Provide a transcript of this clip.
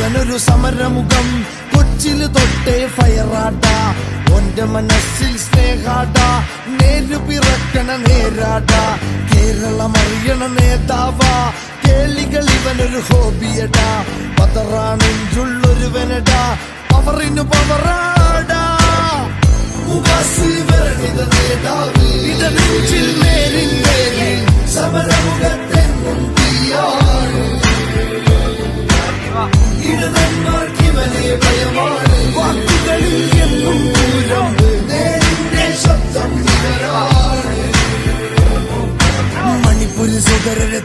ഇവനൊരു സമരമുഖം. കൊച്ചിൽ തൊട്ടേ ഫയറാട്ട ഒന്റെ മനസ്സിൽ സ്നേഹാട. നേരു പിറക്കണ നേരാട. കേരളം അറിയണ നേതാവ. കേളികൾ ഇവനൊരു ഹോബിയടാ. പതറാണെഞ്ചുള്ളൊരുവനടാ പവറിന് പവറാടാ വാക്കുകളിൽ എന്നും ദൂരം നേരിന്റെ ശബ്ദം മണിപ്പൂരിൽ സുതരരെ